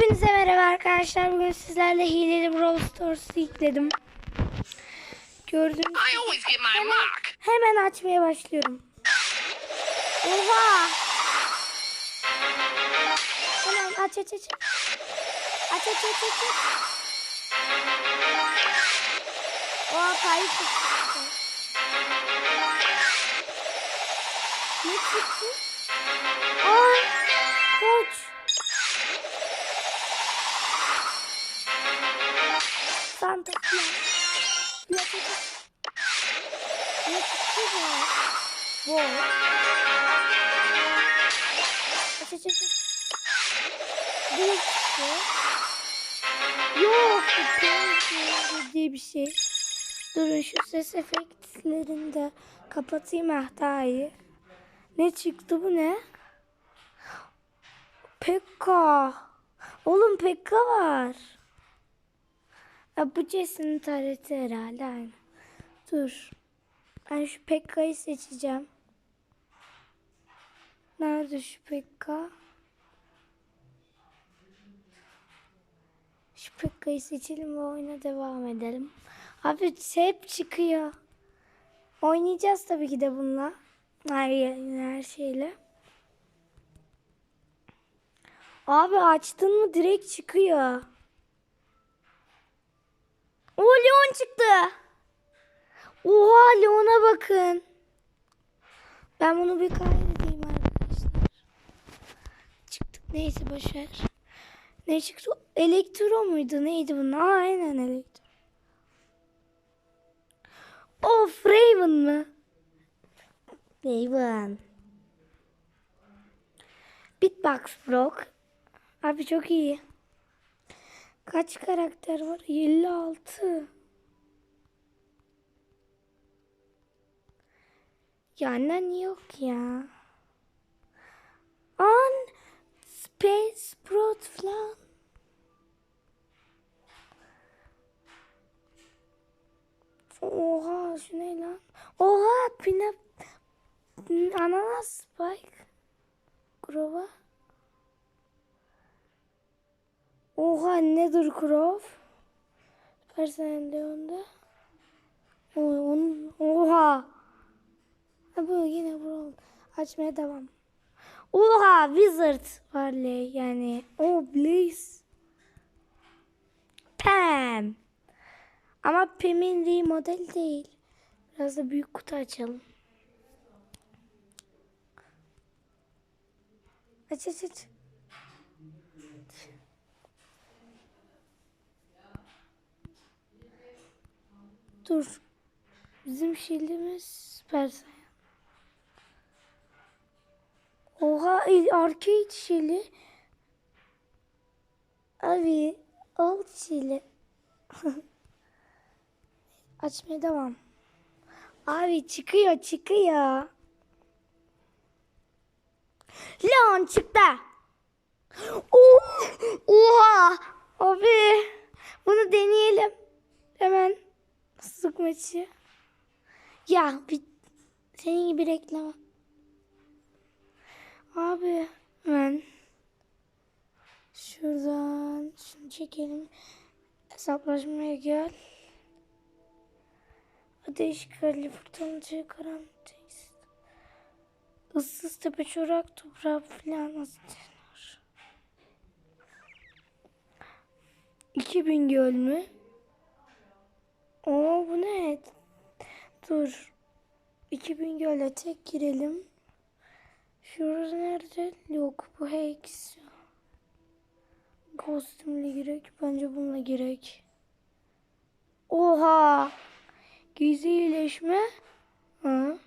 Hepinize merhaba arkadaşlar. Bugün sizlerle hileli Brawl Stars'ı yükledim. Gördüğünüz I always get my mark. hemen açmaya başlıyorum. Oha! Hemen aç aç aç. Aç aç aç aç. aç. Oha kayıp çıktı. Ne çıktı? Aa! Koç. Bu. Aç aç aç. Diye bir şey. Durun şu ses efektlerini de kapatayım ah. Ne çıktı bu ne? Pekka. Oğlum Pekka var. Ya bu Jesse'nin tarihti herhalde aynı. Dur. Ben şu Pekka'yı seçeceğim. Nerede şu Pekka? Şu Pekka'yı seçelim ve oyuna devam edelim. Abi hep çıkıyor. Oynayacağız tabii ki de bununla. Her, her şeyle. Abi açtın mı direkt çıkıyor. O Leon çıktı. Oha Leon'a bakın. Ben bunu bir kaydedeyim arkadaşlar. Çıktık neyse boşver. Ne çıktı? Elektro muydu? Neydi bunun? Aynen elektro. Of Raven mı? Raven. Beatbox Brock. Abi çok iyi. Kaç karakter var? 56. Ya annen yok ya. An Space Brot falan. Oha şu ne lan? Oha pine ananas spike. Grova. Oha nedir Grove? Süpersen Leon'da. Oha. Ha, bu yine bu açmaya devam. Oha Wizard var le yani. Oh Blaze. Pam. Ama Pam'in değil model değil. Biraz da büyük kutu açalım. Aç aç aç. Dur. Bizim şildimiz süper Saiyan. Oha el- arcade şili. Abi alt şili. Açmaya devam. Abi çıkıyor çıkıyor. Leon çıktı. Oh, oha. Abi bunu deneyelim. Hemen sık maçı. Ya bir senin gibi reklam. Abi hemen şuradan şunu çekelim. Hesaplaşmaya gel. Ateş Kali fırtınacı karantinası. Issız tepe çorak toprağı filan nasıl denir? 2000 göl mü? Oo bu ne? Dur. 2000 göle tek girelim. Şurası nerede? Yok bu Hex. Kostümle girek. Bence bununla girek. Oha. Gizli iyileşme. Hı.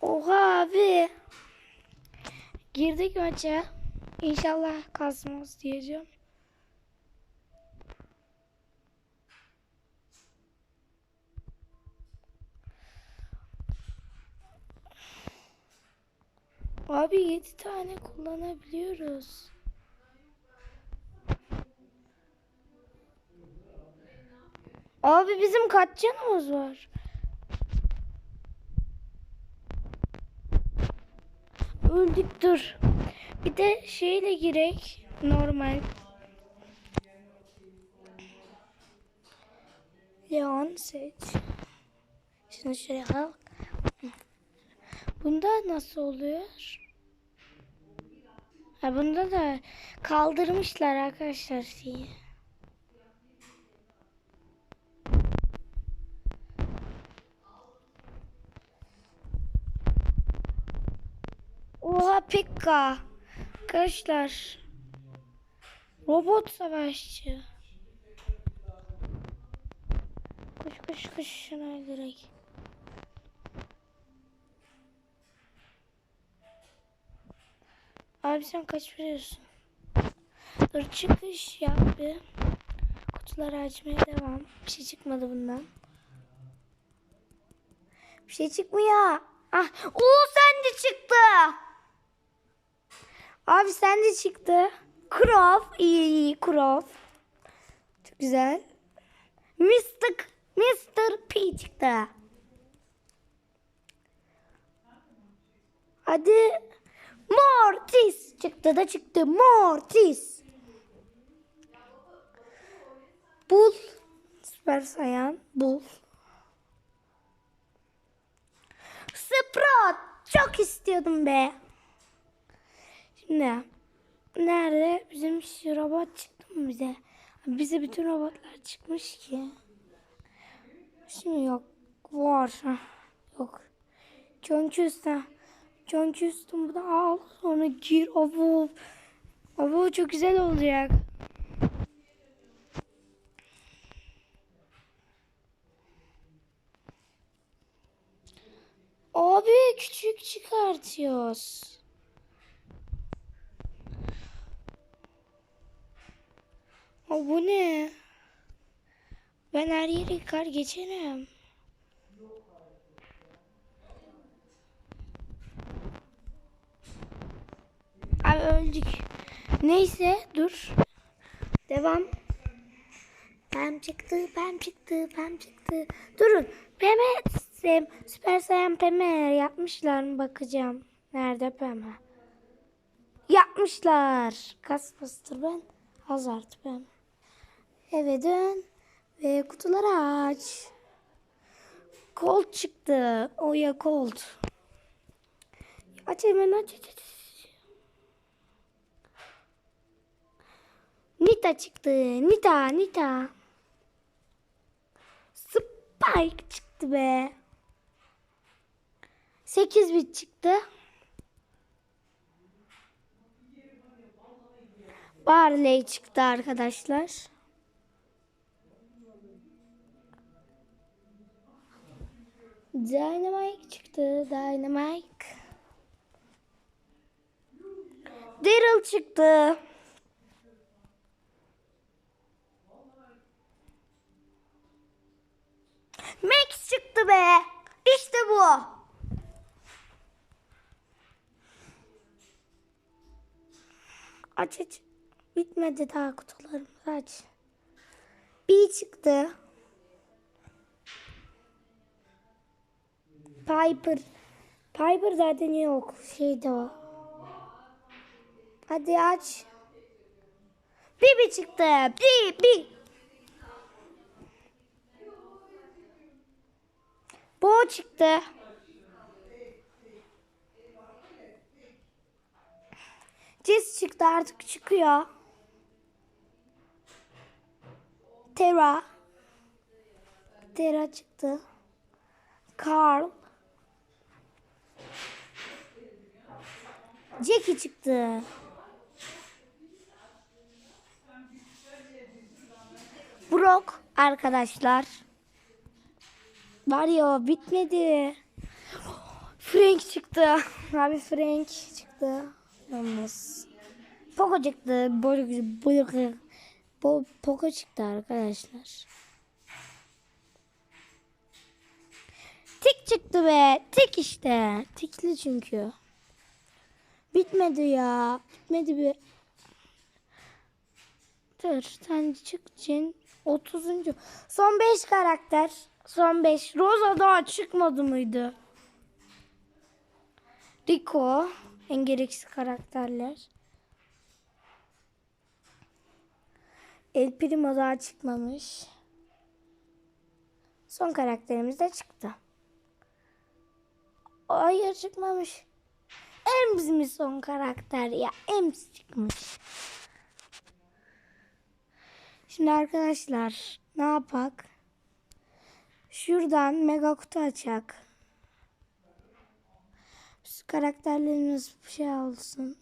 Oha abi. Girdik maça. İnşallah kasmaz diyeceğim. Abi 7 tane kullanabiliyoruz. Abi bizim kaç canımız var? Öldük dur. Bir de şeyle girek. Normal. Leon seç. Şunu şuraya al. Bunda nasıl oluyor? Ha bunda da kaldırmışlar arkadaşlar şeyi. Oha Pekka. Arkadaşlar. Robot savaşçı. Koş koş koş şuna direkt. Abi sen kaç veriyorsun? Dur çıkış yap bir. Kutuları açmaya devam. Bir şey çıkmadı bundan. Bir şey çıkmıyor. Ah, o sende çıktı. Abi sende çıktı. Croft. iyi iyi Croft. Çok güzel. Mr. Mr. P çıktı. Hadi. Mortis çıktı da çıktı. Mortis. Bul. Süper sayan. Bul. Sprout. Çok istiyordum be. Şimdi nerede? Bizim şu robot çıktı mı bize? Bize bütün robotlar çıkmış ki. Şimdi yok. Var. Yok. John Houston. John Houston da al. Sonra gir. Abo. Abo çok güzel olacak. Abi küçük çıkartıyoruz. O bu ne? Ben her yeri kar geçerim. Abi öldük. Neyse dur. Devam. Pem çıktı, pem çıktı, pem çıktı. Durun. Pem'e Sem, Süper Saiyan Pem'e yapmışlar mı bakacağım. Nerede Pem'e? Yapmışlar. Kasbastır ben. Hazard Pem. Eve dön ve kutuları aç. Colt çıktı. Oya Colt. Aç hemen aç aç aç. Nita çıktı. Nita, Nita. Spike çıktı be. 8 bit çıktı. Barley çıktı arkadaşlar. Dynamite çıktı. Dynamite. Daryl çıktı. Max çıktı be. İşte bu. Aç aç. Bitmedi daha kutularımız aç. Bir çıktı. Piper. Piper zaten yok. Şeyde o. Hadi aç. Bibi çıktı. Bibi. Bo çıktı. Jess çıktı artık çıkıyor. Tera. Tera çıktı. Carl. Jackie çıktı. Brock arkadaşlar. Var ya bitmedi. Frank çıktı. Abi Frank çıktı. Yalnız. Poco çıktı. Böyle böyle Bu Poco çıktı arkadaşlar. Tik çıktı be. Tik işte. Tikli çünkü. Bitmedi ya. Bitmedi bir. Dur sen çık Cin. 30. Son 5 karakter. 95. Rosa daha çıkmadı mıydı? Rico. En gereksiz karakterler. El Primo daha çıkmamış. Son karakterimiz de çıktı. Hayır çıkmamış. Ems mi son karakter ya? Ems çıkmış. Şimdi arkadaşlar ne yapak? Şuradan mega kutu açak. Şu karakterlerimiz bir şey olsun.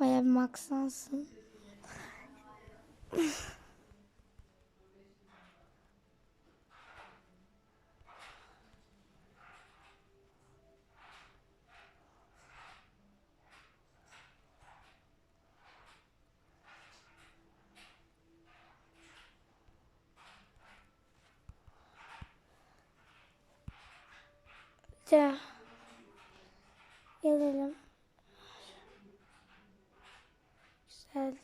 Baya bir maksansın. Ya. Gelelim. Güzeldi.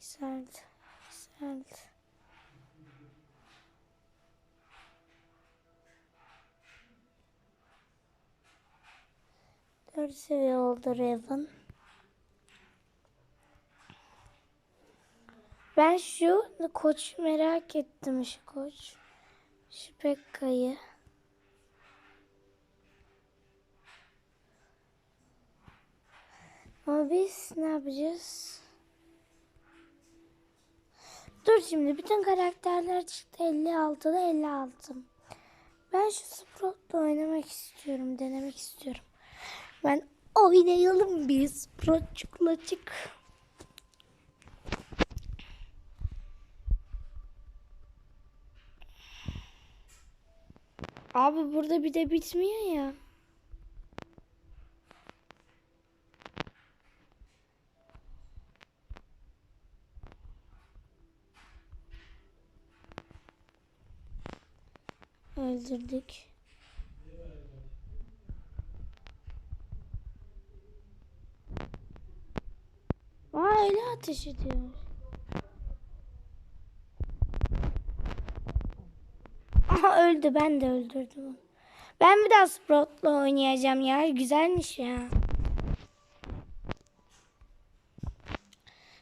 Güzeldi. Güzeldi. Dört seviye oldu Raven. Ben şu koç merak ettim şu koç. Şu Pekka'yı. Ama biz ne yapacağız? Dur şimdi bütün karakterler çıktı 56'da 56. Ben şu Sprout'la oynamak istiyorum, denemek istiyorum. Ben oynayalım bir Sprout'çukla çık. Abi burada bir de bitmiyor ya. Öldürdük. Aa öyle ateş ediyor. Aha öldü ben de öldürdüm. Ben bir daha Sprout'la oynayacağım ya. Güzelmiş ya.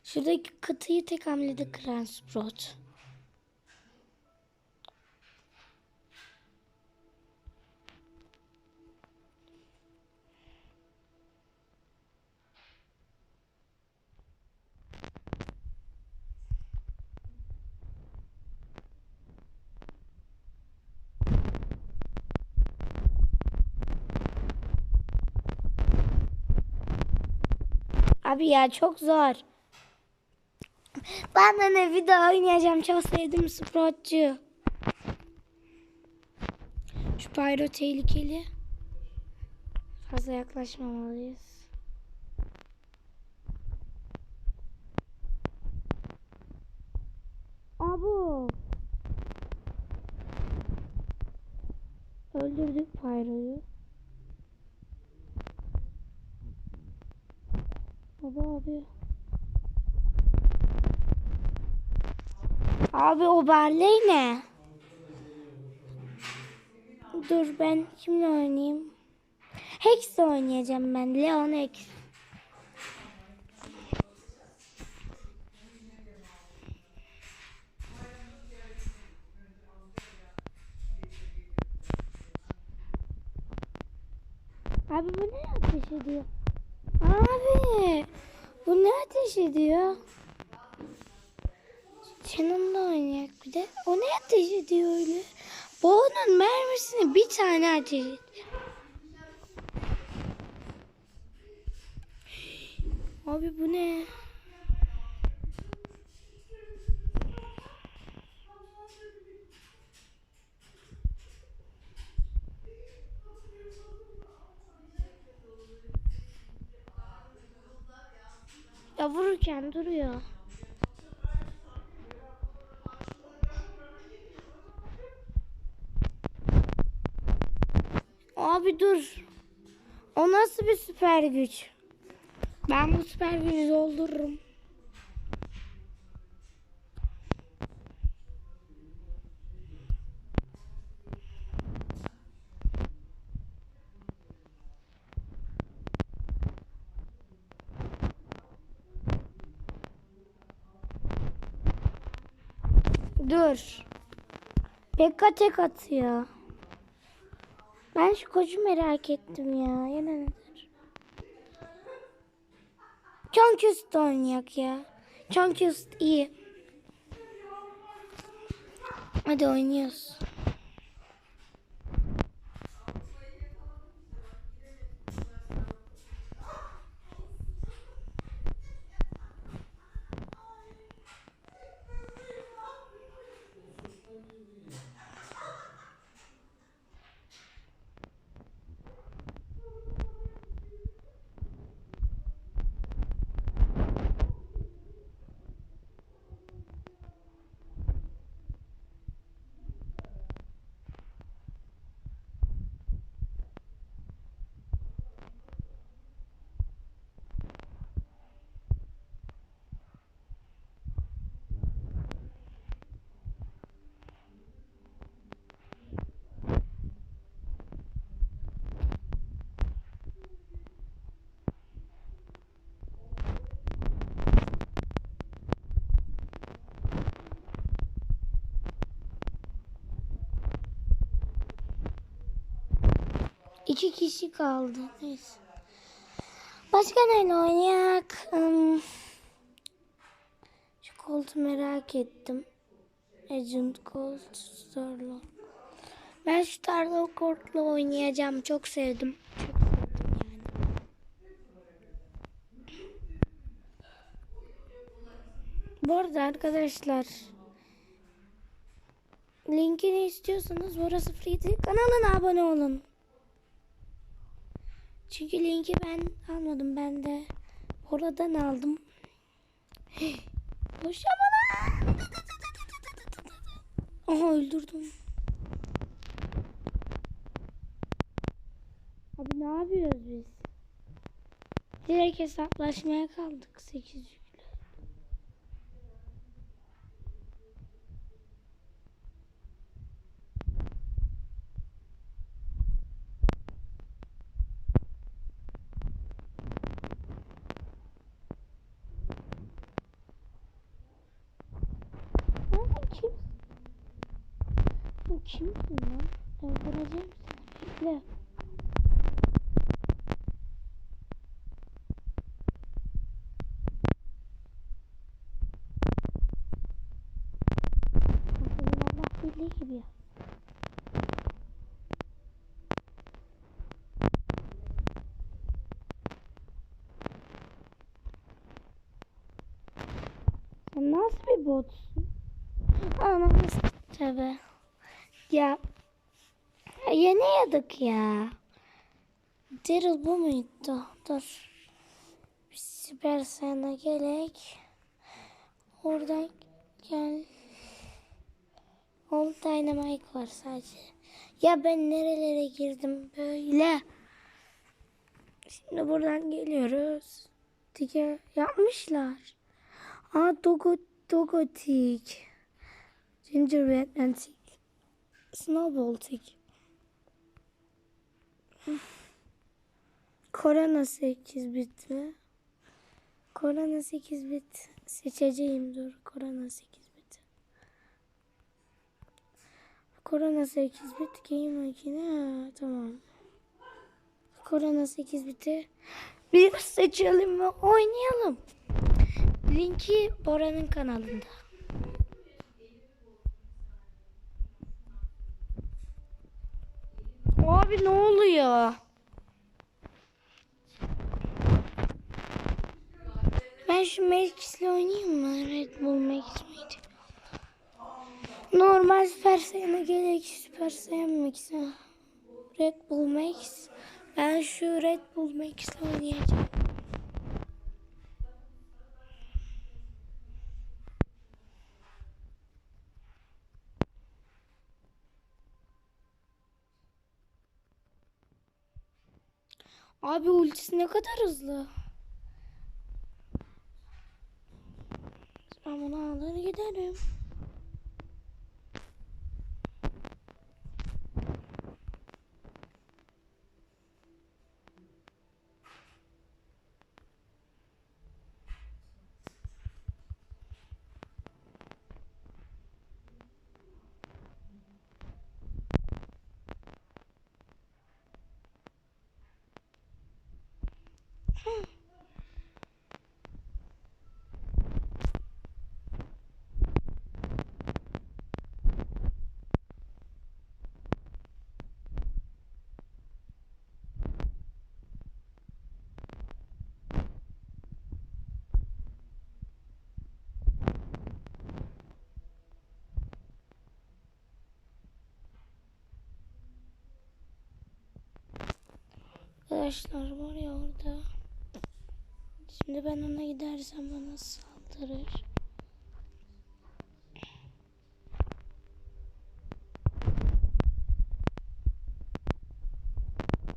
Şuradaki kıtayı tek hamlede kıran Sprout. Abi ya çok zor. Ben de ne video oynayacağım. Çok sevdim Sprout'cu. Şu pyro tehlikeli. Fazla yaklaşmamalıyız. Abu. Öldürdük pyroyu. Baba abi. Abi o Barley ne? Dur ben kimle oynayayım? Hex oynayacağım ben. Leon Hex. Abi bu ne ateş ediyor? Abi bu ne ateş ediyor? Canımda oynayak bir de. O ne ateş ediyor öyle? Bu onun mermisini bir tane ateş ediyor. Abi bu ne? Ya vururken duruyor. Abi dur. O nasıl bir süper güç? Ben bu süper gücü doldururum. Dur. Pekka tek atıyor. Ben şu koçu merak ettim ya. Da nedir? Chunkist oynayak ya. Chunkist iyi. Hadi oynuyoruz. İki kişi kaldı. Neyse. Başka neyle oynayak? Hmm. Şu koltuğu merak ettim. Agent Colt Starlord. Ben şu Starlord Cold'la oynayacağım. Çok sevdim. Çok sevdim yani. Bu arada arkadaşlar linkini istiyorsanız burası free kanalına abone olun. Çünkü linki ben almadım. Ben de oradan aldım. Boşama lan. Aha öldürdüm. Abi ne yapıyoruz biz? Direkt hesaplaşmaya kaldık 8 yüklü. Sen kim? Bu kimsin lan? Öldüreceğim seni. Bekle. Senin Allah bildiği gibi. Sen nasıl bir botsun? Anamız tabi. Ya yeniyorduk ya. Daryl bu muydu? Dur. Bir Süper Saiyan'a gerek. Oradan gel. Old Dynamite var sadece. Ya ben nerelere girdim böyle. Şimdi buradan geliyoruz. Dige yapmışlar. Aa Dogo Dogotik. Gingerbread and Tick. Snowball Tick. Korona 8 bit mi? Korona 8 bit seçeceğim dur. Korona 8 bit. Korona 8 bit game makine. Tamam. Korona 8 biti bir seçelim ve oynayalım. Linki Bora'nın kanalında. Abi ne oluyor? Ben şu Max'le oynayayım mı? Red Bull Max miydi? Normal Süper Saiyan'a gerek Süper Saiyan Max'e. Red Bull Max. Ben şu Red Bull Max'le oynayacağım. Abi ultisi ne kadar hızlı. Ben bunu alır giderim. Arkadaşlar var ya orada. Şimdi ben ona gidersem bana saldırır.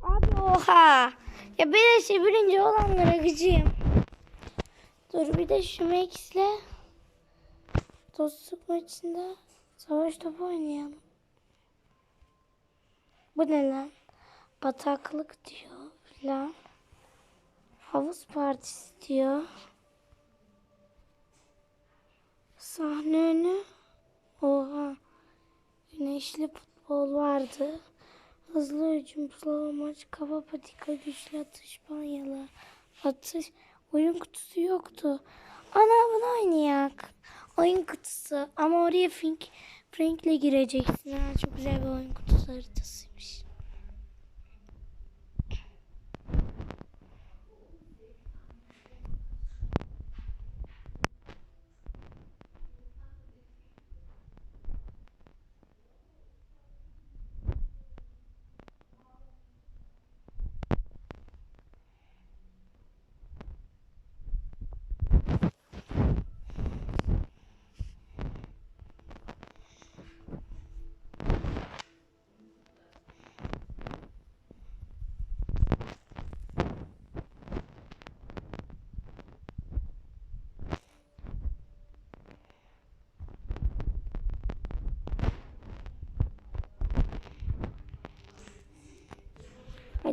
Abi oha. Ya bir de şey birinci olanlara gıcığım. Dur bir de şu Max'le dostluk maçında savaş topu oynayalım. Bu ne lan? Bataklık diyor falan. Havuz partisi diyor. Sahne önü. Oha. Güneşli futbol vardı. Hızlı hücum, slow maç, kafa patika, güçlü atış, banyalı atış. Oyun kutusu yoktu. Ana bunu oynayak. Oyun kutusu. Ama oraya Frank, Frank'le gireceksin. Ha, çok güzel bir oyun kutusu haritasıymış.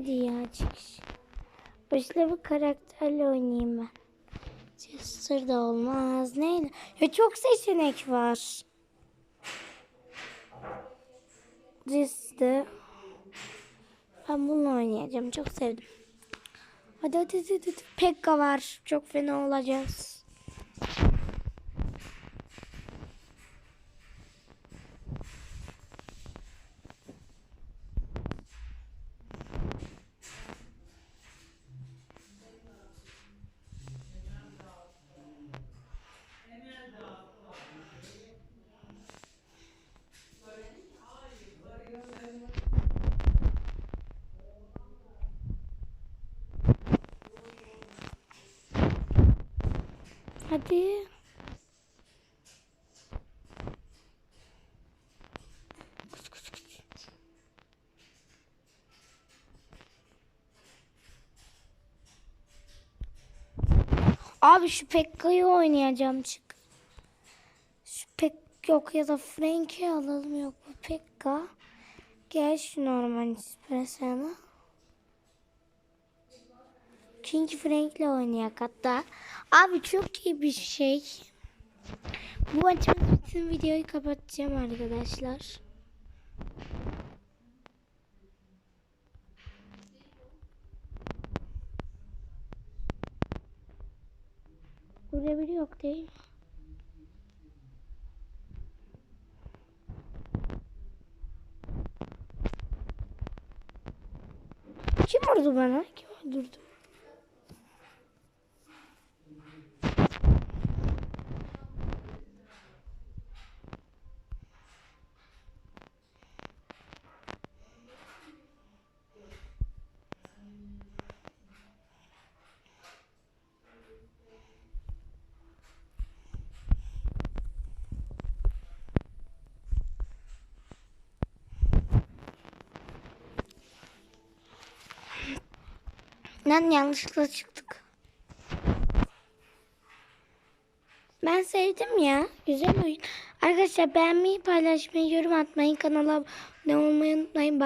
Hadi ya çıkış. Başka bir karakterle oynayayım ben. Chester da olmaz. Neyle? Ya çok seçenek var. Dizde. Ben bununla oynayacağım. Çok sevdim. Hadi hadi hadi. hadi. Pekka var. Çok fena olacağız. Abi şu Pekka'yı oynayacağım çık. Şu Pek yok ya da Frank'i alalım yok bu Pekka. Gel şu normal espresso King Frank'le oynayak hatta. Abi çok iyi bir şey. Bu maçımız bitsin videoyu kapatacağım arkadaşlar. Burada biri yok değil mi? Kim vurdu bana? Kim öldürdü? Lan yanlışlıkla çıktık. Ben sevdim ya. Güzel oyun. Arkadaşlar beğenmeyi, paylaşmayı, yorum atmayı, kanala abone olmayı unutmayın.